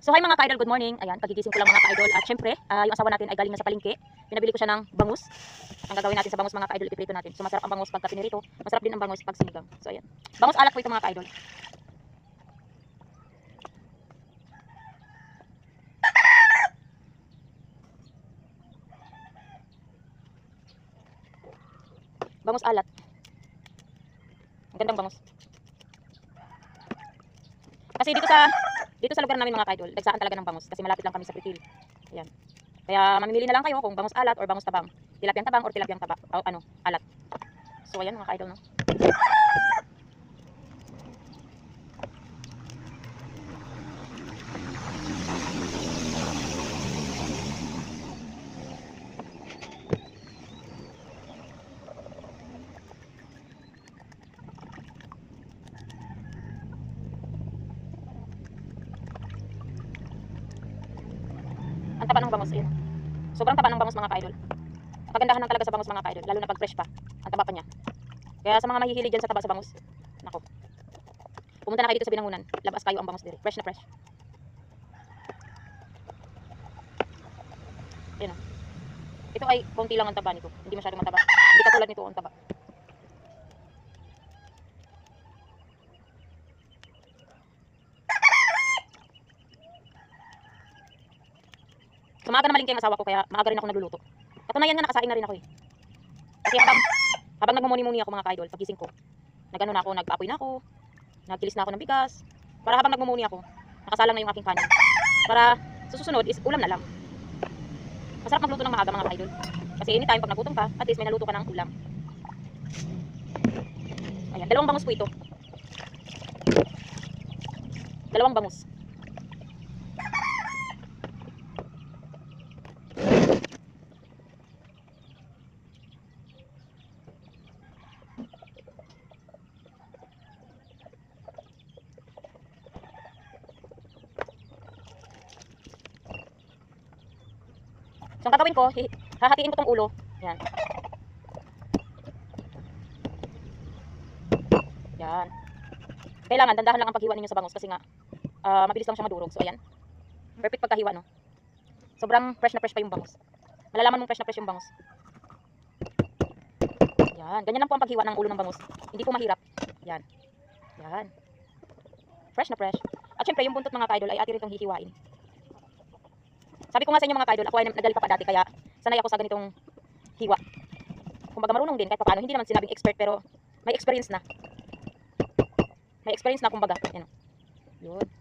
So hi mga ka-idol, good morning. Ayan, pagigising ko lang mga ka-idol. At syempre, ah, yung asawa natin ay galing na sa palengke. Pinabili ko siya ng bangus. Ang gagawin natin sa bangus mga ka-idol, ipiprito natin. So masarap ang bangus pagka pinirito. Masarap din ang bangus pag sinigang. So ayan. Bangus alat po ito mga ka-idol. Bangus alat. Ang gandang bangus. Kasi dito sa dito sa lugar namin mga kaidol, nagsaan talaga ng bangus kasi malapit lang kami sa Pritil. Ayan. Kaya mamimili na lang kayo kung bangus alat or bangus tabang. Tilapyang tabang or tilapyang taba, o ano, alat. So ayan mga kaidol no. Taba ng bangus, ayan. Sobrang taba ng bangus mga kaidol. Kagandahan lang talaga sa bangus mga kaidol, lalo na pag fresh pa. Ang taba pa niya. Kaya sa mga mahihilig dyan sa taba sa bangus, nako. Pumunta na kayo dito sa binangunan. Labas kayo ang bangus dire. Fresh na fresh. Ayan o. Ito ay konti lang ang taba nito. Hindi masyadong mataba. Hindi katulad nito ang taba. So maaga na malingki ang asawa ko kaya maaga rin ako nagluluto. Katunayan nga nakasaing na rin ako eh. Kasi habang, habang nagmumuni-muni ako mga kaidol, pagising ko, nagano na ako, nagpaapoy na ako, nagkilis na ako ng bigas. Para habang nagmumuni ako, nakasalang na yung aking kanin. Para susunod is ulam na lang. Masarap magluto ng maaga mga kaidol. Kasi anytime pag nagutom ka, at least may naluto ka ng ulam. Ayan, dalawang bangus po ito. Dalawang bangus. So, ang gagawin ko, hahatiin ko tong ulo. Yan. Yan. Kailangan, dandahan lang ang paghiwa ninyo sa bangus kasi nga, ah, mabilis lang siya madurog. So, ayan. Perfect pagkahiwa, no? Sobrang fresh na fresh pa yung bangus. Malalaman mong fresh na fresh yung bangus. Yan. Ganyan lang po ang paghiwa ng ulo ng bangus. Hindi po mahirap. Yan. Yan. Fresh na fresh. At syempre, yung buntot mga kaidol ay ati rin itong hihiwain. Sabi ko nga sa inyo mga kaidol, ako ay nagali pa dati kaya sanay ako sa ganitong hiwa. Kumbaga marunong din kahit paano, hindi naman sinabing expert pero may experience na. May experience na kumbaga. Yan. Yun.